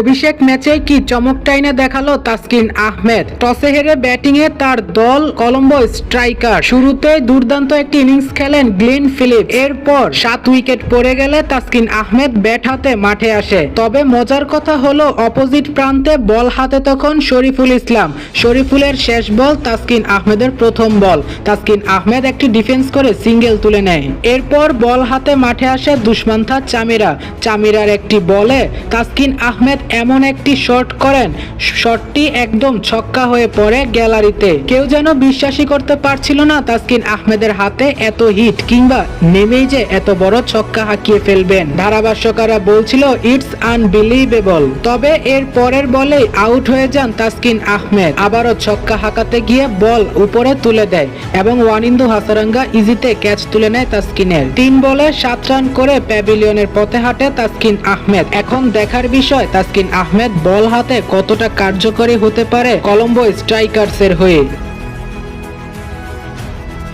অভিষেক ম্যাচে কি চমকটাই না দেখাল তাসকিন আহমেদ? টসে হেরে ব্যাটিং এ তার দল কলম্বো স্ট্রাইকার। শুরুতে দুর্দান্ত একটি ইনিংস খেলেন গ্লিন ফিলিপ এরপর সাত উইকেট পড়ে গেলে তাসকিন আহমেদ ব্যাট হাতে মাঠে আসে। তবে মজার কথা হলো, অপোজিট প্রান্তে বল হাতে তখন শরীফুল ইসলাম। শরীফুলের শেষ বল তাসকিন আহমেদের প্রথম বল। তাসকিন আহমেদ একটি ডিফেন্স করে সিঙ্গেল তুলে নেয়। এরপর বল হাতে মাঠে আসে দুষ্মান্থা চামিরা। চামিরার একটি বলে তাসকিন আহমেদ এমন একটি শট করেন। শটটি একদম ছক্কা হয়ে পড়ে গ্যালারিতে। কেউ যেন বিশ্বাসই করতে পারছিল না তাসকিন আহমেদের হাতে এত হিট, কিংবা নেমেই যে এত বড় ছক্কা হাঁকিয়ে ফেলবেন। ধারাভাষ্যকারা বলছিল ইটস আনবিলিভেবল তবে এর পরের বলেই আউট হয়ে যান তাসকিন আহমেদ। আবারও ছক্কা হাঁকাতে গিয়ে বল উপরে তুলে দেয়, এবং ওয়ানিন্দু হাসারাঙ্গা ইজিতে ক্যাচ তুলে নেয় তাসকিনের। তিন বলে সাত রান করে প্যাভিলিয়নের পথে হাঁটে তাসকিন আহমেদ। এখন দেখার বিষয়, তাসকিন আহমেদ বল হাতে কতটা কার্যকরী হতে পারে কলম্বো স্ট্রাইকার্সের হয়ে।